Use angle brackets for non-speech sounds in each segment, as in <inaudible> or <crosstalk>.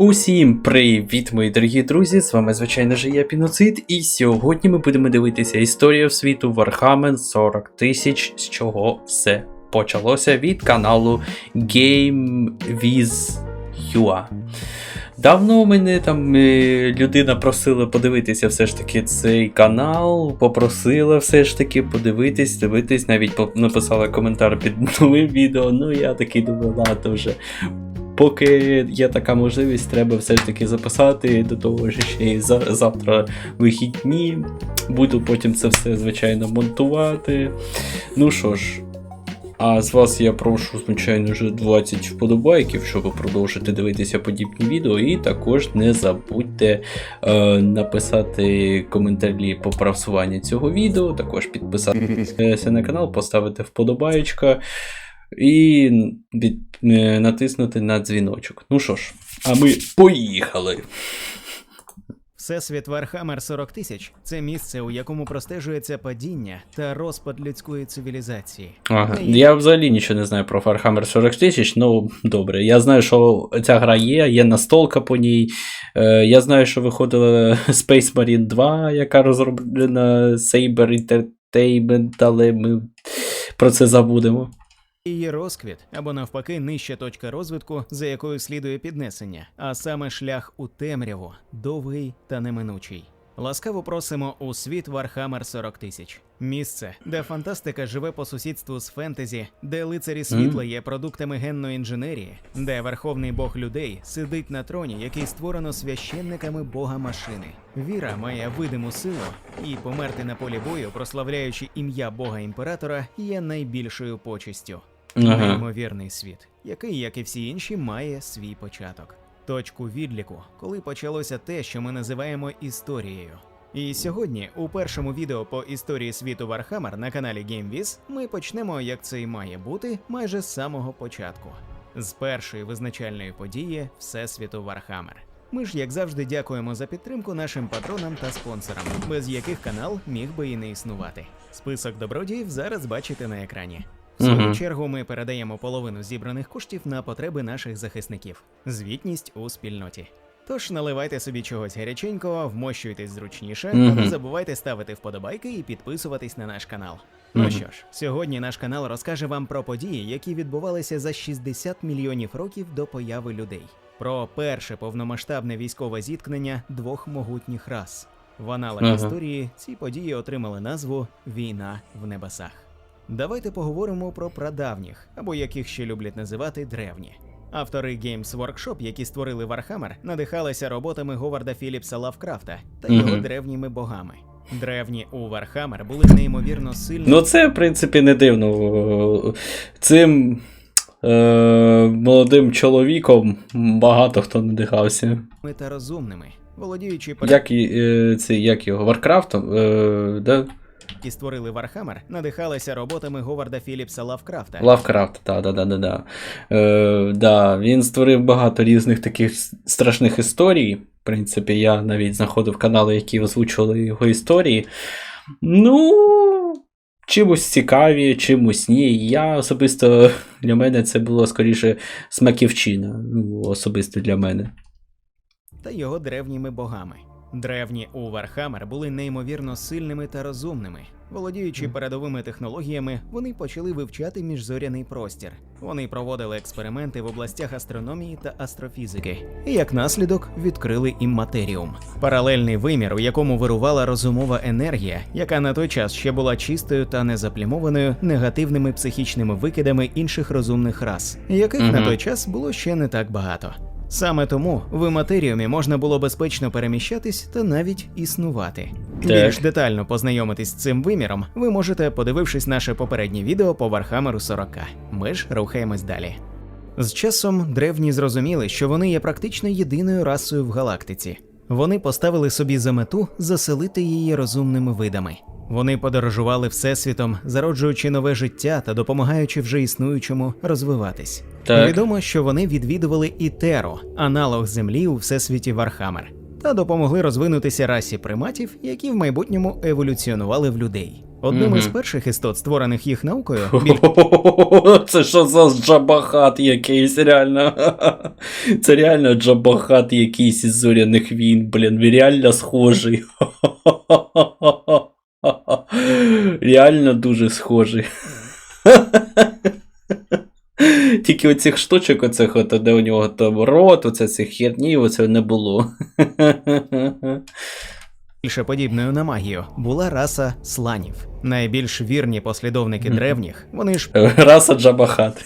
Усім привіт, мої дорогі друзі! З вами, звичайно ж, я Піноцид, і сьогодні ми будемо дивитися історію світу Warhammer 40 тисяч, з чого все почалося від каналу GameWizUA. Давно мене там е, людина просила подивитися все ж таки цей канал, попросила все ж таки подивитись, дивитись, навіть написала коментар під <laughs> новим відео. Ну я такий думаю, ладно вже. Поки є така можливість, треба все ж таки записати до того ж ще за, завтра вихідні. Буду потім це все, звичайно, монтувати. Ну що ж, а з вас я прошу, звичайно, вже 20 вподобайків, щоб продовжити дивитися подібні відео. І також не забудьте е, написати коментарі по просуванню цього відео, також підписатися на канал, поставити вподобаєчка і від, е, натиснути на дзвіночок. Ну що ж, а ми поїхали. Всесвіт Вархаммер 40 тисяч це місце, у якому простежується падіння та розпад людської цивілізації. Ага. Я взагалі нічого не знаю про Warhammer 40 тисяч, ну добре. Я знаю, що ця гра є, є настолка по ній. Е, я знаю, що виходила Space Marine 2, яка розроблена Saber Entertainment, але ми про це забудемо. Її розквіт або навпаки нижча точка розвитку, за якою слідує піднесення, а саме шлях у темряву, довгий та неминучий. Ласкаво просимо у світ Вархаммер 40 тисяч. Місце, де фантастика живе по сусідству з фентезі, де лицарі світла є продуктами генної інженерії, де верховний бог людей сидить на троні, який створено священниками бога машини. Віра має видиму силу, і померти на полі бою, прославляючи ім'я бога імператора, є найбільшою почестю. Ага. Неймовірний світ, який, як і всі інші, має свій початок. Точку відліку, коли почалося те, що ми називаємо історією. І сьогодні, у першому відео по історії світу Вархаммер на каналі GameViz, ми почнемо, як це і має бути, майже з самого початку. З першої визначальної події Всесвіту Вархаммер. Ми ж, як завжди, дякуємо за підтримку нашим патронам та спонсорам, без яких канал міг би і не існувати. Список добродіїв зараз бачите на екрані. В свою Мгм. чергу ми передаємо половину зібраних коштів на потреби наших захисників. Звітність у спільноті. Тож наливайте собі чогось гаряченького, вмощуйтесь зручніше, та Мгм. не забувайте ставити вподобайки і підписуватись на наш канал. Ну що ж, сьогодні наш канал розкаже вам про події, які відбувалися за 60 мільйонів років до появи людей. Про перше повномасштабне військове зіткнення двох могутніх рас. В аналах Ага. історії ці події отримали назву Війна в небесах. Давайте поговоримо про прадавніх, або яких ще люблять називати древні. Автори Games Workshop, які створили Warhammer, надихалися роботами Говарда Філіпса Лавкрафта та його Мгм. древніми богами. Древні у Warhammer були неймовірно сильними Ну, це, в принципі, не дивно. Цим е, молодим чоловіком багато хто надихався. Ми та розумними, володіючи Як, і, е, це, як його, Варкрафтом? Е, да? Які створили Warhammer, надихалися роботами Говарда Філіпса Лавкрафта. Лавкрафт, так, да, да, да, да. Е, да. Він створив багато різних таких страшних історій. В принципі, я навіть знаходив канали, які озвучували його історії. Ну, чимось цікаві, чимось ні. Я особисто для мене це було скоріше смаківчина. Ну, особисто для мене. та його древніми богами. Древні у були неймовірно сильними та розумними. Володіючи передовими технологіями, вони почали вивчати міжзоряний простір. Вони проводили експерименти в областях астрономії та астрофізики, і як наслідок відкрили імматеріум паралельний вимір, у якому вирувала розумова енергія, яка на той час ще була чистою та незаплямованою негативними психічними викидами інших розумних рас, яких на той час було ще не так багато. Саме тому в Іматеріумі можна було безпечно переміщатись та навіть існувати. Так. Більш детально познайомитись з цим виміром ви можете, подивившись наше попереднє відео по Вархамеру 40. Ми ж рухаємось далі. З часом древні зрозуміли, що вони є практично єдиною расою в галактиці. Вони поставили собі за мету заселити її розумними видами. Вони подорожували всесвітом, зароджуючи нове життя та допомагаючи вже існуючому розвиватись. Так. Відомо, що вони відвідували Ітеро, аналог Землі у всесвіті Вархаммер, та допомогли розвинутися расі приматів, які в майбутньому еволюціонували в людей. Одним із перших істот, створених їх наукою, біль... Це що за джабахат якийсь, реально. <laughs> Це реально джабахат якийсь із зоряних війн, блін, він реально схожий. <laughs> Реально дуже схожий. <laughs> Тільки оцих штучок, оцих, от, де у нього там рот, оце цих херні, оце не було. <laughs> більше подібною на магію, була раса сланів. Найбільш вірні послідовники древніх, вони ж Раса джабахат.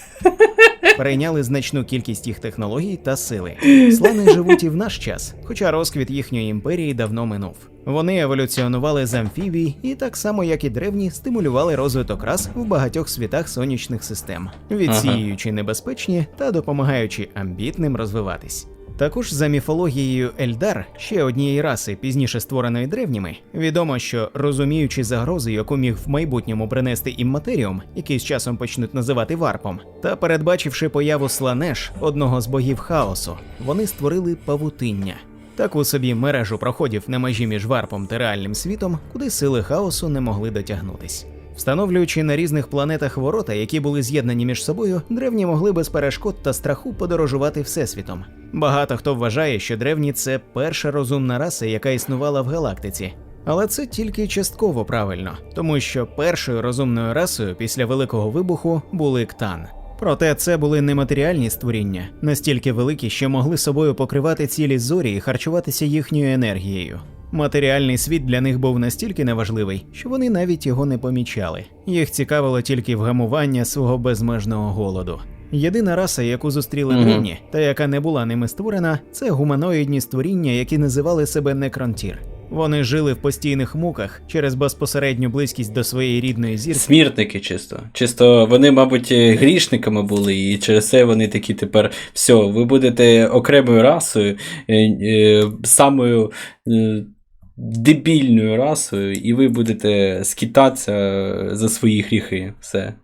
Перейняли значну кількість їх технологій та сили. Слани живуть і в наш час, хоча розквіт їхньої імперії давно минув. Вони еволюціонували з амфібій і так само, як і древні, стимулювали розвиток рас в багатьох світах сонячних систем, відсіюючи небезпечні та допомагаючи амбітним розвиватись. Також за міфологією Ельдар, ще однієї раси, пізніше створеної древніми, відомо, що розуміючи загрозу, яку міг в майбутньому принести імматеріум, який з часом почнуть називати варпом, та передбачивши появу Сланеш, одного з богів хаосу, вони створили павутиння. Таку собі мережу проходів на межі між варпом та реальним світом, куди сили хаосу не могли дотягнутись. Встановлюючи на різних планетах ворота, які були з'єднані між собою, древні могли без перешкод та страху подорожувати всесвітом. Багато хто вважає, що древні це перша розумна раса, яка існувала в галактиці. Але це тільки частково правильно, тому що першою розумною расою після великого вибуху були ктан. Проте це були нематеріальні створіння, настільки великі, що могли собою покривати цілі зорі і харчуватися їхньою енергією. Матеріальний світ для них був настільки неважливий, що вони навіть його не помічали. Їх цікавило тільки вгамування свого безмежного голоду. Єдина раса, яку зустріли древні, та яка не була ними створена, це гуманоїдні створіння, які називали себе некронтір. Вони жили в постійних муках через безпосередню близькість до своєї рідної зірки. Сміртники чисто. Чисто вони, мабуть, грішниками були, і через це вони такі тепер все, ви будете окремою расою, е, е, самою е, дебільною расою, і ви будете скитатися за свої гріхи. Все.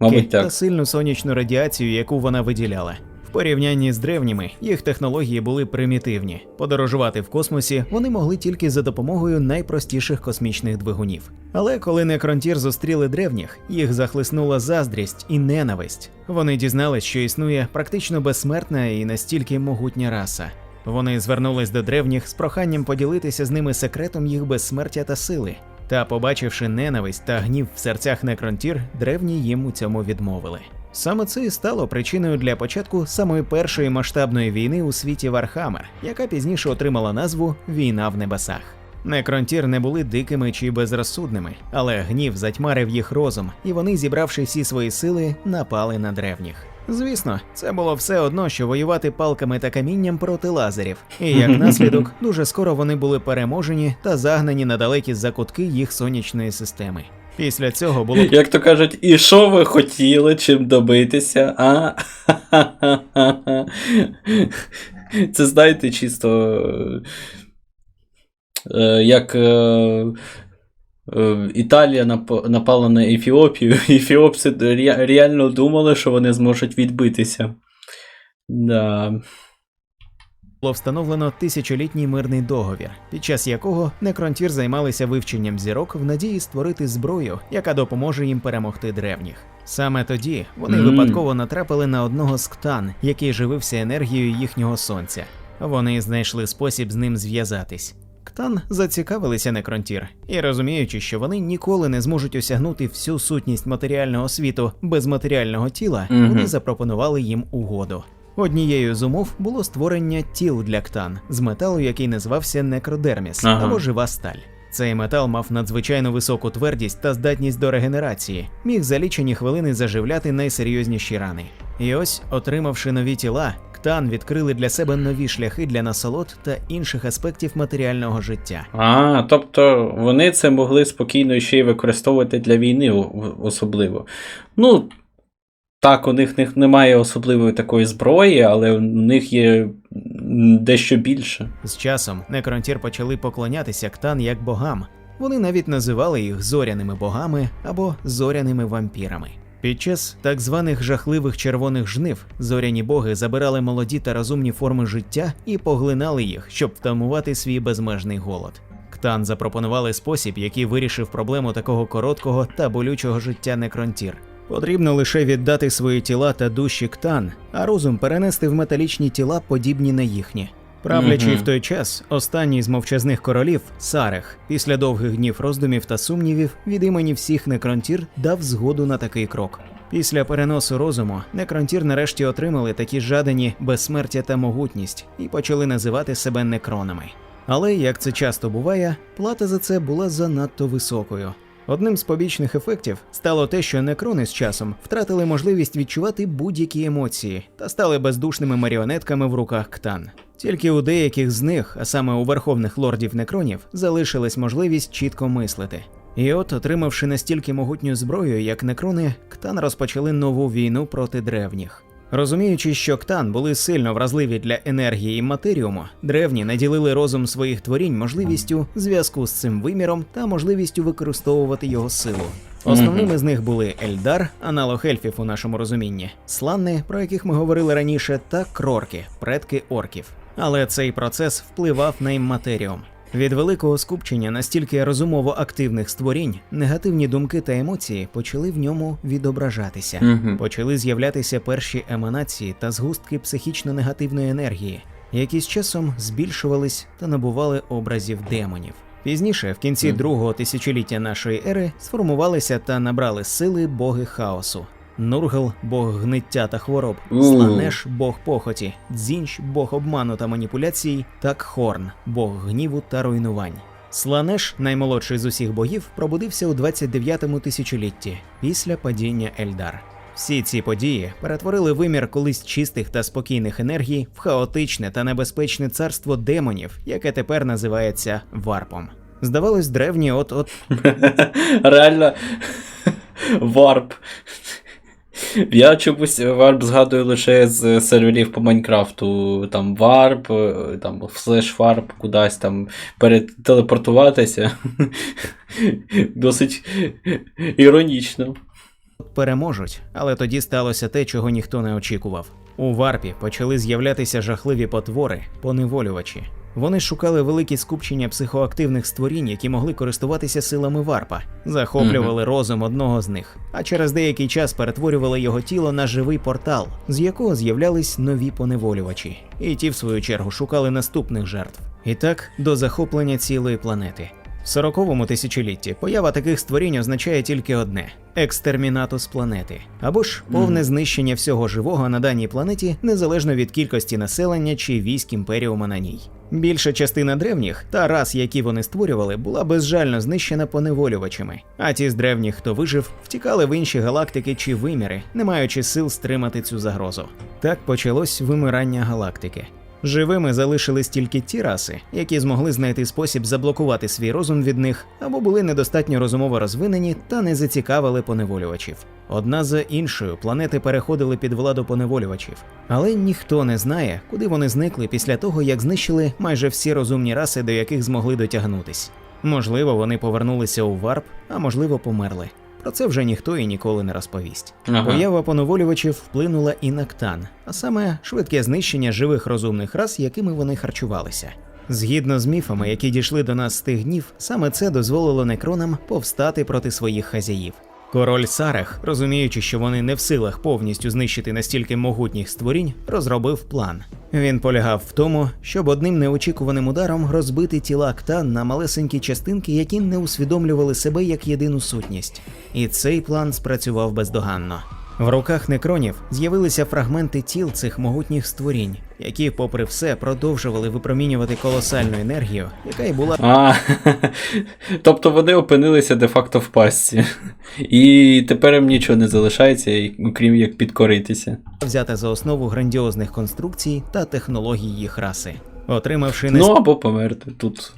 Мабуть, та сильну сонячну радіацію, яку вона виділяла. В порівнянні з древніми їх технології були примітивні. Подорожувати в космосі вони могли тільки за допомогою найпростіших космічних двигунів. Але коли некронтір зустріли древніх, їх захлиснула заздрість і ненависть. Вони дізнались, що існує практично безсмертна і настільки могутня раса. Вони звернулись до древніх з проханням поділитися з ними секретом їх безсмертя та сили. Та, побачивши ненависть та гнів в серцях некронтір, древні їм у цьому відмовили. Саме це і стало причиною для початку самої першої масштабної війни у світі Вархаммер, яка пізніше отримала назву Війна в небесах. Некронтір не були дикими чи безрозсудними, але гнів затьмарив їх розум, і вони, зібравши всі свої сили, напали на древніх. Звісно, це було все одно, що воювати палками та камінням проти лазерів, і як наслідок, <laughs> дуже скоро вони були переможені та загнані на далекі закутки їх сонячної системи. Після цього було Як то кажуть, і що ви хотіли чим добитися? А? <laughs> Це знаєте, чисто. е, Як е, Італія нап- напала на Ефіопію, <laughs> ефіопці реально думали, що вони зможуть відбитися. Да. було встановлено тисячолітній мирний договір, під час якого некронтір займалися вивченням зірок в надії створити зброю, яка допоможе їм перемогти древніх. Саме тоді вони Мм. випадково натрапили на одного з ктан, який живився енергією їхнього сонця. Вони знайшли спосіб з ним зв'язатись. Ктан зацікавилися некронтір, і розуміючи, що вони ніколи не зможуть осягнути всю сутність матеріального світу без матеріального тіла, Мгм. вони запропонували їм угоду. Однією з умов було створення тіл для ктан з металу, який називався некродерміс Ага. або жива сталь. Цей метал мав надзвичайно високу твердість та здатність до регенерації, міг за лічені хвилини заживляти найсерйозніші рани. І ось, отримавши нові тіла, ктан відкрили для себе нові шляхи для насолод та інших аспектів матеріального життя. А, тобто вони це могли спокійно ще й використовувати для війни особливо. Ну, так, у них, них немає особливої такої зброї, але у них є дещо більше. З часом некронтір почали поклонятися ктан як богам. Вони навіть називали їх зоряними богами або зоряними вампірами. Під час так званих жахливих червоних жнив зоряні боги забирали молоді та розумні форми життя і поглинали їх, щоб втамувати свій безмежний голод. Ктан запропонували спосіб, який вирішив проблему такого короткого та болючого життя некронтір. Потрібно лише віддати свої тіла та душі ктан, а розум перенести в металічні тіла, подібні на їхні. Правлячий в той час, останній з мовчазних королів, Сарех, після довгих днів роздумів та сумнівів, від імені всіх некронтір дав згоду на такий крок. Після переносу розуму некронтір нарешті отримали такі жадані безсмертя та могутність і почали називати себе некронами. Але, як це часто буває, плата за це була занадто високою. Одним з побічних ефектів стало те, що некрони з часом втратили можливість відчувати будь-які емоції та стали бездушними маріонетками в руках ктан. Тільки у деяких з них, а саме у верховних лордів некронів, залишилась можливість чітко мислити. І от, отримавши настільки могутню зброю, як некрони, ктан розпочали нову війну проти древніх. Розуміючи, що ктан були сильно вразливі для енергії і матеріуму, древні наділили розум своїх творінь можливістю зв'язку з цим виміром та можливістю використовувати його силу. Основними з них були Ельдар, аналог ельфів у нашому розумінні, сланни, про яких ми говорили раніше, та крорки, предки орків. Але цей процес впливав на імматеріум. Від великого скупчення настільки розумово активних створінь, негативні думки та емоції почали в ньому відображатися. Мгм. Почали з'являтися перші еманації та згустки психічно негативної енергії, які з часом збільшувались та набували образів демонів. Пізніше, в кінці Мгм. другого тисячоліття нашої ери, сформувалися та набрали сили боги хаосу. Нургл бог гниття та хвороб, Сланеш бог похоті, Дзінч бог обману та маніпуляцій, та Кхорн бог гніву та руйнувань. Сланеш, наймолодший з усіх богів, пробудився у 29-му тисячолітті після падіння Ельдар. Всі ці події перетворили вимір колись чистих та спокійних енергій в хаотичне та небезпечне царство демонів, яке тепер називається варпом. Здавалось, древні от-от <laughs> Реально. Варп. Я чомусь варп згадую лише з серверів по Майнкрафту. Там варп, е, там флеш варп кудись там перетелепортуватися. <laughs> Досить іронічно. переможуть, але тоді сталося те, чого ніхто не очікував. У варпі почали з'являтися жахливі потвори, поневолювачі. Вони шукали великі скупчення психоактивних створінь, які могли користуватися силами варпа, захоплювали розум одного з них, а через деякий час перетворювали його тіло на живий портал, з якого з'являлись нові поневолювачі, і ті, в свою чергу, шукали наступних жертв. І так до захоплення цілої планети. В сороковому тисячолітті поява таких створінь означає тільки одне екстермінатус планети, або ж повне знищення всього живого на даній планеті, незалежно від кількості населення чи військ імперіума на ній. Більша частина древніх та рас, які вони створювали, була безжально знищена поневолювачами. А ті з древніх, хто вижив, втікали в інші галактики чи виміри, не маючи сил стримати цю загрозу. Так почалось вимирання галактики. Живими залишились тільки ті раси, які змогли знайти спосіб заблокувати свій розум від них, або були недостатньо розумово розвинені та не зацікавили поневолювачів. Одна за іншою планети переходили під владу поневолювачів, але ніхто не знає, куди вони зникли після того, як знищили майже всі розумні раси, до яких змогли дотягнутись. Можливо, вони повернулися у варп, а можливо, померли. Про це вже ніхто і ніколи не розповість. Ага. Поява поневолювачів вплинула і на ктан, а саме швидке знищення живих розумних рас, якими вони харчувалися. Згідно з міфами, які дійшли до нас з тих днів, саме це дозволило некронам повстати проти своїх хазяїв. Король Сарех, розуміючи, що вони не в силах повністю знищити настільки могутніх створінь, розробив план. Він полягав в тому, щоб одним неочікуваним ударом розбити тіла ктан на малесенькі частинки, які не усвідомлювали себе як єдину сутність. І цей план спрацював бездоганно. В руках некронів з'явилися фрагменти тіл цих могутніх створінь, які, попри все, продовжували випромінювати колосальну енергію, яка й була А, <laughs> тобто вони опинилися де-факто в пастці. І тепер їм нічого не залишається, і- крім як підкоритися. взята за основу грандіозних конструкцій та технологій їх раси. Отримавши Ну або померти. Тут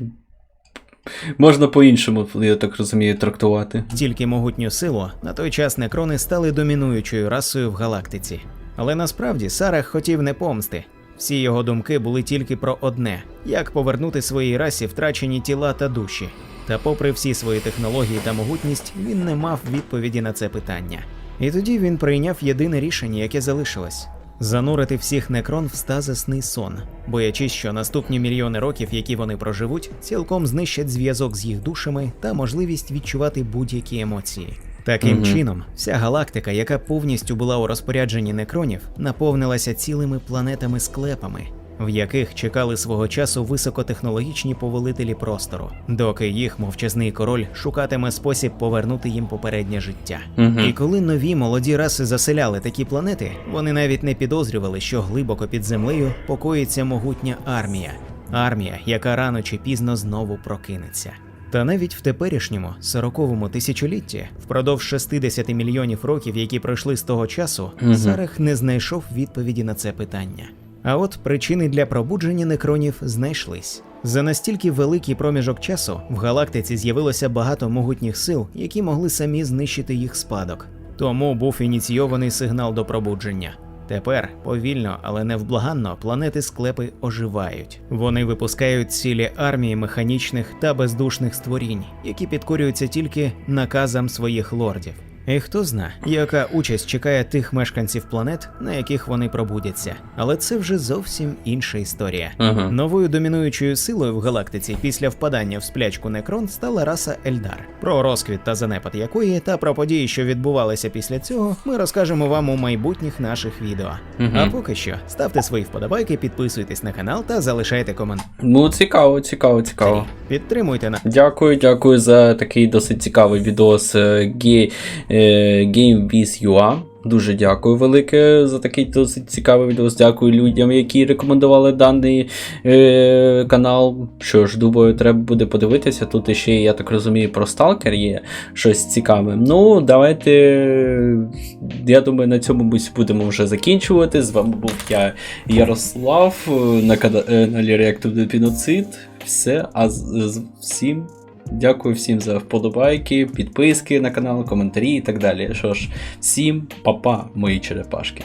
можна по-іншому, я так розумію, трактувати. Стільки могутню силу, на той час некрони стали домінуючою расою в галактиці. Але насправді Сарах хотів не помсти. Всі його думки були тільки про одне: як повернути своїй расі втрачені тіла та душі. Та, попри всі свої технології та могутність, він не мав відповіді на це питання. І тоді він прийняв єдине рішення, яке залишилось. Занурити всіх некрон в стазисний сон, боячись, що наступні мільйони років, які вони проживуть, цілком знищать зв'язок з їх душами та можливість відчувати будь-які емоції. Таким Мгм. чином, вся галактика, яка повністю була у розпорядженні некронів, наповнилася цілими планетами-склепами, в яких чекали свого часу високотехнологічні повелителі простору, доки їх мовчазний король шукатиме спосіб повернути їм попереднє життя. Мгм. І коли нові молоді раси заселяли такі планети, вони навіть не підозрювали, що глибоко під землею покоїться могутня армія, армія, яка рано чи пізно знову прокинеться. Та навіть в теперішньому 40-му тисячолітті, впродовж 60 мільйонів років, які пройшли з того часу, Мгм. Сарех не знайшов відповіді на це питання. А от причини для пробудження некронів знайшлись. За настільки великий проміжок часу в галактиці з'явилося багато могутніх сил, які могли самі знищити їх спадок. Тому був ініційований сигнал до пробудження. Тепер повільно, але невблаганно планети склепи оживають. Вони випускають цілі армії механічних та бездушних створінь, які підкорюються тільки наказам своїх лордів. І хто зна, яка участь чекає тих мешканців планет, на яких вони пробудяться. Але це вже зовсім інша історія. Ага. Новою домінуючою силою в галактиці після впадання в сплячку Некрон стала раса Ельдар. Про розквіт та занепад якої та про події, що відбувалися після цього, ми розкажемо вам у майбутніх наших відео. Мгм. А поки що ставте свої вподобайки, підписуйтесь на канал та залишайте коментарі. Ну, цікаво, цікаво, цікаво. Підтримуйте нас. Дякую, дякую за такий досить цікавий відос Ге- е, Game with UA. Дуже дякую велике за такий досить цікавий відос. Дякую людям, які рекомендували даний е, канал. Що ж, думаю, треба буде подивитися. Тут ще, я так розумію, про Сталкер є щось цікаве. Ну, давайте. Я думаю, на цьому будемо вже закінчувати. З вами був я, Ярослав, е, на каналі Реактивний Піноцид. Все, а з, з- всім. Дякую всім за вподобайки, підписки на канал, коментарі і так далі. Що ж, всім па-па, мої черепашки.